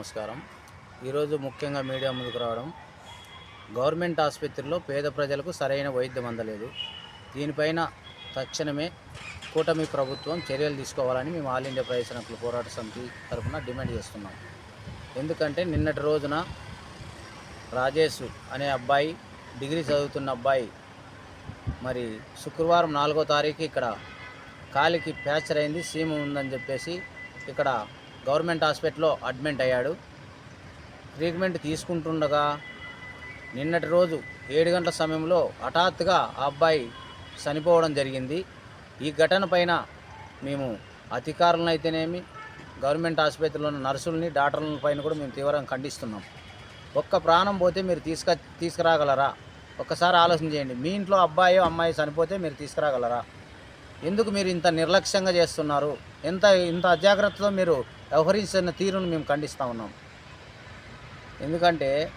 నమస్కారం. ఈరోజు ముఖ్యంగా మీడియా ముందుకు రావడం గవర్నమెంట్ ఆసుపత్రిలో పేద ప్రజలకు సరైన వైద్యం అందలేదు. దీనిపైన తక్షణమే కూటమి ప్రభుత్వం చర్యలు తీసుకోవాలని మేము ఆల్ ఇండియా ప్రవేశనకుల పోరాట సమితి తరఫున డిమాండ్ చేస్తున్నాం. ఎందుకంటే నిన్నటి రోజున రాజేష్ అనే అబ్బాయి డిగ్రీ చదువుతున్న అబ్బాయి మరి శుక్రవారం నాలుగో తారీఖు ఇక్కడ కాలికి ఫ్రాక్చర్ అయింది సీమ ఉందని చెప్పేసి ఇక్కడ గవర్నమెంట్ హాస్పిటల్లో అడ్మిట్ అయ్యాడు. ట్రీట్మెంట్ తీసుకుంటుండగా నిన్నటి రోజు ఏడు గంటల సమయంలో హఠాత్తుగా ఆ అబ్బాయి చనిపోవడం జరిగింది. ఈ ఘటన పైన మేము అధికారులను అయితేనేమి గవర్నమెంట్ ఆసుపత్రిలో ఉన్న నర్సుల్ని డాక్టర్ల పైన కూడా మేము తీవ్రంగా ఖండిస్తున్నాం. ఒక్క ప్రాణం పోతే మీరు తీసుక తీసుకురాగలరా? ఒక్కసారి ఆలోచన చేయండి. మీ ఇంట్లో అబ్బాయో అమ్మాయి చనిపోతే మీరు తీసుకురాగలరా? ఎందుకు మీరు ఇంత నిర్లక్ష్యంగా చేస్తున్నారు? ఎంత ఇంత అజాగ్రత్తతో మీరు వ్యవహరించిన తీరును మేము ఖండిస్తూ ఉన్నాం. ఎందుకంటే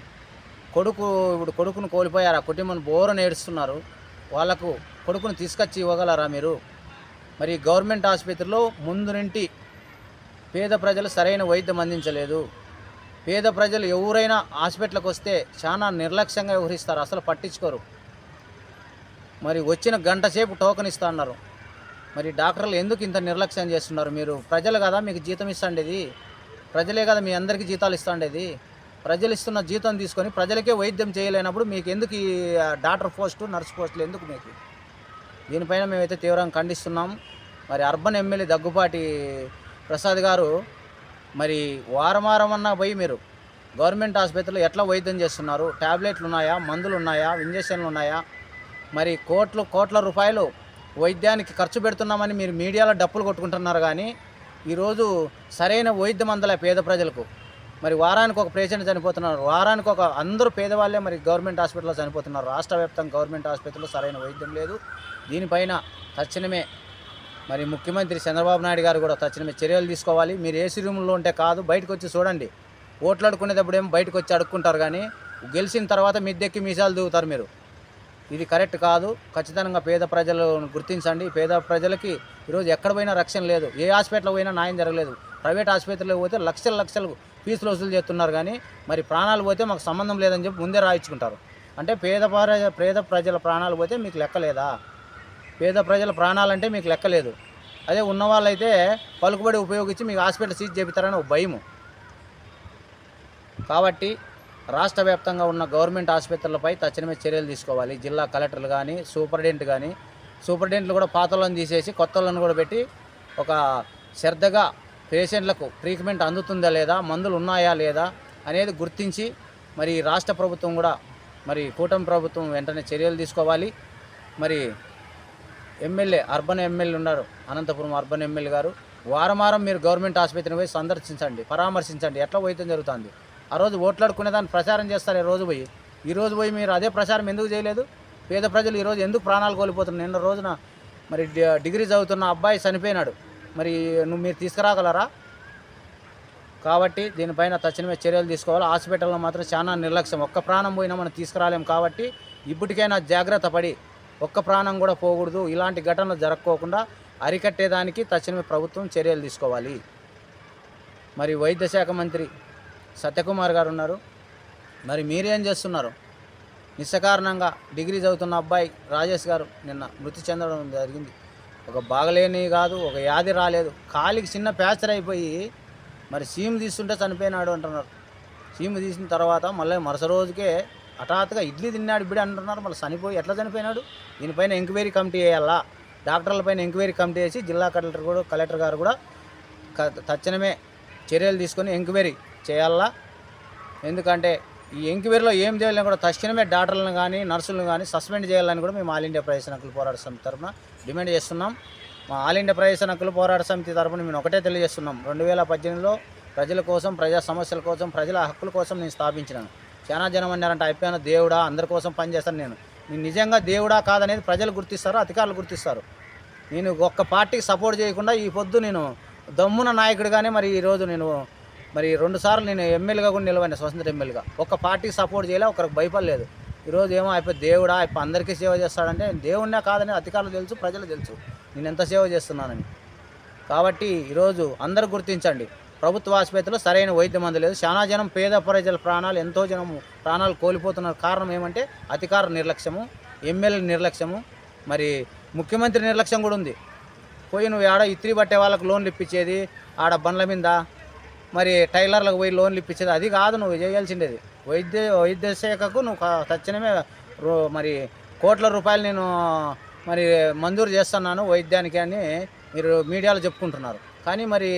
కొడుకు ఇప్పుడు కొడుకును కోల్పోయారు? ఆ కుటుంబం బోరని ఏడుస్తున్నారు. వాళ్ళకు కొడుకును తీసుకొచ్చి ఇవ్వగలరా మీరు? మరి గవర్నమెంట్ ఆసుపత్రిలో ముందు నుండి పేద ప్రజలు సరైన వైద్యం అందించలేదు. పేద ప్రజలు ఎవరైనా హాస్పిటల్కి వస్తే చాలా నిర్లక్ష్యంగా వ్యవహరిస్తారు. అసలు పట్టించుకోరు. మరి వచ్చిన గంట సేపు టోకెన్ ఇస్తా అన్నారు. మరి డాక్టర్లు ఎందుకు ఇంత నిర్లక్ష్యం చేస్తున్నారు? మీరు ప్రజలు కదా మీకు జీతం ఇస్తాండేది. ప్రజలే కదా మీ అందరికీ జీతాలు ఇస్తుండేది. ప్రజలు ఇస్తున్న జీతం తీసుకొని ప్రజలకే వైద్యం చేయలేనప్పుడు మీకు ఎందుకు ఈ ఆ, డాక్టర్ పోస్టు నర్స్ పోస్టులు ఎందుకు మీకు? దీనిపైన మేమైతే తీవ్రంగా ఖండిస్తున్నాం. మరి అర్బన్ ఎమ్మెల్యే దగ్గుపాటి ప్రసాద్ గారు మరి వారం వారం అన్నా పోయి మీరు గవర్నమెంట్ ఆసుపత్రిలో ఎట్లా వైద్యం చేస్తున్నారు? ట్యాబ్లెట్లు ఉన్నాయా? మందులు ఉన్నాయా? ఇంజక్షన్లు ఉన్నాయా? మరి కోట్లు కోట్ల రూపాయలు వైద్యానికి ఖర్చు పెడుతున్నామని మీరు మీడియాలో డప్పులు కొట్టుకుంటున్నారు కానీ ఈరోజు సరైన వైద్యం అందలే పేద ప్రజలకు. మరి వారానికి ఒక పేషెంట్ చనిపోతున్నారు. వారానికి ఒక అందరూ పేదవాళ్ళే మరి గవర్నమెంట్ హాస్పిటల్లో చనిపోతున్నారు. రాష్ట్ర వ్యాప్తంగా గవర్నమెంట్ ఆసుపత్రిలో సరైన వైద్యం లేదు. దీనిపైన తక్షణమే మరి ముఖ్యమంత్రి చంద్రబాబు నాయుడు గారు కూడా తక్షణమే చర్యలు తీసుకోవాలి. మీరు ఏసీ రూమ్లో ఉంటే కాదు బయటకు వచ్చి చూడండి. ఓట్లు ఏమో బయటకు వచ్చి అడుక్కుంటారు కానీ గెలిచిన తర్వాత మిద్దెక్కి మీసాలు దూగుతారు మీరు. ఇది కరెక్ట్ కాదు. ఖచ్చితంగా పేద ప్రజలను గుర్తించండి. పేద ప్రజలకి ఈరోజు ఎక్కడ పోయినా రక్షణ లేదు. ఏ హాస్పిటల్ పోయినా న్యాయం జరగలేదు. ప్రైవేట్ హాస్పిటల్లో పోతే లక్షల లక్షలు ఫీజులు వసూలు చేస్తున్నారు కానీ మరి ప్రాణాలు పోతే మాకు సంబంధం లేదని చెప్పి ముందే రాయించుకుంటారు. అంటే పేద పేద ప్రజల ప్రాణాలు పోతే మీకు లెక్కలేదా పేద ప్రజల ప్రాణాలంటే మీకు లెక్కలేదు అదే ఉన్నవాళ్ళైతే పలుకుబడి ఉపయోగించి మీకు హాస్పిటల్ సీజ్ చేపిస్తారని ఒక భయము. కాబట్టి రాష్ట్ర వ్యాప్తంగా ఉన్న గవర్నమెంట్ ఆసుపత్రులపై తక్షణమే చర్యలు తీసుకోవాలి. జిల్లా కలెక్టర్లు కానీ సూపరింటెండెంట్ కానీ సూపరింటెండెంట్లు కూడా పాతలను తీసేసి కొత్తలను కూడా పెట్టి ఒక శ్రద్ధగా పేషెంట్లకు ట్రీట్మెంట్ అందుతుందా లేదా మందులు ఉన్నాయా లేదా అనేది గుర్తించి మరి రాష్ట్ర ప్రభుత్వం కూడా మరి కూటమి ప్రభుత్వం వెంటనే చర్యలు తీసుకోవాలి. మరి ఎమ్మెల్యే అర్బన్ ఎమ్మెల్యే ఉన్నారు అనంతపురం అర్బన్ ఎమ్మెల్యే గారు. వారం వారం మీరు గవర్నమెంట్ ఆసుపత్రిని పోయి సందర్శించండి పరామర్శించండి ఎట్లా వైద్యం జరుగుతుంది. ఆ రోజు ఓట్లాడుకునే దాన్ని ప్రచారం చేస్తారు ఈ రోజు పోయి. ఈ రోజు పోయి మీరు అదే ప్రచారం ఎందుకు చేయలేదు? పేద ప్రజలు ఈరోజు ఎందుకు ప్రాణాలు కోల్పోతున్నారు? నిన్న రోజున మరి డి- డిగ్రీ చదువుతున్న అబ్బాయి చనిపోయినాడు. మరి నువ్వు మీరు తీసుకురాగలరా? కాబట్టి దీనిపైన తక్షణమే చర్యలు తీసుకోవాలి. హాస్పిటల్లో మాత్రం చాలా నిర్లక్ష్యం. ఒక్క ప్రాణం పోయినా మనం తీసుకురాలేం కాబట్టి ఇప్పటికైనా జాగ్రత్త పడి ఒక్క ప్రాణం కూడా పోకూడదు. ఇలాంటి ఘటనలు జరగకోకుండా అరికట్టేదానికి తక్షణమే ప్రభుత్వం చర్యలు తీసుకోవాలి. మరి వైద్య శాఖ మంత్రి సత్యకుమార్ గారు ఉన్నారు. మరి మీరేం చేస్తున్నారు? నిస్సకారణంగా డిగ్రీ చదువుతున్న అబ్బాయి రాజేష్ గారు నిన్న మృతి చెందడం జరిగింది. ఒక బాగలేని కాదు ఒక వ్యాధి రాలేదు. కాలికి చిన్న ప్యాచర్ అయిపోయి మరి సీమ్ తీస్తుంటే చనిపోయినాడు అంటున్నారు. సీమ్ తీసిన తర్వాత మళ్ళీ మరుస రోజుకే హఠాత్తుగా ఇడ్లీ తిన్నాడు ఇప్పుడు అంటున్నారు. మళ్ళీ చనిపోయి ఎట్లా చనిపోయినాడు? దీనిపైన ఎంక్వైరీ కమిటీ వేయాలా? డాక్టర్లపైన ఎంక్వైరీ కమిటీ వేసి జిల్లా కలెక్టర్ కూడా కలెక్టర్ గారు కూడా తక్షణమే చర్యలు తీసుకొని ఎంక్వైరీ చేయాలా? ఎందుకంటే ఈ ఎంక్వైరీలో ఏం చేయాలని కూడా తక్షణమే డాక్టర్లను కానీ నర్సులను కానీ సస్పెండ్ చేయాలని కూడా మేము ఆల్ ఇండియా ప్రవేశ హక్కుల పోరాట సమితి తరఫున డిమాండ్ చేస్తున్నాం. మా ఆల్ ఇండియా ప్రవేశ హక్కుల పోరాట సమితి తరఫున మేము ఒకటే తెలియజేస్తున్నాం. రెండు వేల పద్దెనిమిదిలో ప్రజల కోసం ప్రజా సమస్యల కోసం ప్రజల హక్కుల కోసం నేను స్థాపించినాను. చాలా జనం అన్నారంటే అయిపోయాను దేవుడా అందరి కోసం పనిచేస్తాను నేను. నేను నిజంగా దేవుడా కాదనేది ప్రజలు గుర్తిస్తారు అధికారులు గుర్తిస్తారు. నేను ఒక్క పార్టీకి సపోర్ట్ చేయకుండా ఈ పొద్దు నేను దమ్మున నాయకుడిగానే మరి ఈరోజు నేను మరి రెండు సార్లు నేను ఎమ్మెల్యేగా కూడా నిలవైన స్వతంత్ర ఎమ్మెల్యేగా. ఒక పార్టీకి సపోర్ట్ చేయలే ఒకరికి భయపడలేదు. ఈరోజు ఏమో అయిపోయి దేవుడా అయిపోయి అందరికీ సేవ చేస్తాడంటే దేవుడినే కాదని అధికారులు తెలుసు ప్రజలు తెలుసు. నేను ఎంత సేవ చేస్తున్నానని. కాబట్టి ఈరోజు అందరూ గుర్తించండి ప్రభుత్వ ఆసుపత్రిలో సరైన వైద్యం అందలేదు చాలా జనం పేద ప్రజల ప్రాణాలు ఎంతో జనం ప్రాణాలు కోల్పోతున్నారు. కారణం ఏమంటే అధికార నిర్లక్ష్యము ఎమ్మెల్యే నిర్లక్ష్యము. మరి ముఖ్యమంత్రి నిర్లక్ష్యం కూడా ఉంది. పోయి నువ్వు ఆడ ఇత్రి పట్టే వాళ్ళకు లోన్లు ఇప్పించేది ఆడ బండ్ల మీద మరి టైలర్లకు పోయి లోన్లు ఇప్పించేది. అది కాదు నువ్వు చేయాల్సిండేది. వైద్య వైద్య శాఖకు నువ్వు తక్షణమే మరి కోట్ల రూపాయలు నేను మరి మంజూరు చేస్తున్నాను వైద్యానికి అని మీరు మీడియాలో చెప్పుకుంటున్నారు. కానీ మరి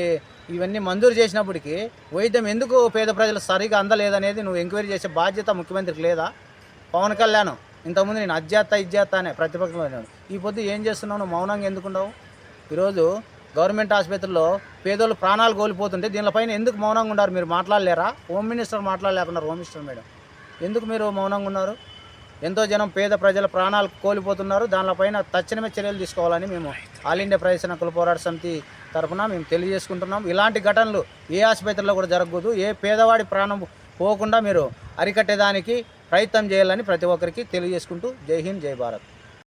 ఇవన్నీ మంజూరు చేసినప్పటికీ వైద్యం ఎందుకు పేద ప్రజలు సరిగా అందలేదనేది నువ్వు ఎంక్వైరీ చేసే బాధ్యత ముఖ్యమంత్రికి లేదా? పవన్ కళ్యాణ్ ఇంతకుముందు నేను అధ్యాత ఇజ్జాత అనే ప్రతిపక్షంలో ఈ పొద్దు ఏం చేస్తున్నావు? నువ్వు మౌనంగా ఎందుకున్నావు ఈరోజు గవర్నమెంట్ ఆసుపత్రిలో పేదోళ్ళు ప్రాణాలు కోల్పోతుంటే దీనిపైన ఎందుకు మౌనంగా ఉన్నారు? మీరు మాట్లాడలేరా? హోమ్ మినిస్టర్ మాట్లాడలేకున్నారు హోమ్ మినిస్టర్ మేడం. ఎందుకు మీరు మౌనంగా ఉన్నారు? ఎంతో జనం పేద ప్రజల ప్రాణాలు కోల్పోతున్నారు. దానిపైన తక్షణమే చర్యలు తీసుకోవాలని మేము ఆల్ ఇండియా ప్రవేశన కుల పోరాట సమితి తరఫున మేము తెలియజేసుకుంటున్నాం. ఇలాంటి ఘటనలు ఏ ఆసుపత్రిలో కూడా జరగకూడదు. ఏ పేదవాడి ప్రాణం పోకుండా మీరు అరికట్టేదానికి ప్రయత్నం చేయాలని ప్రతి ఒక్కరికి తెలియజేసుకుంటూ జై హింద్ జై భారత్.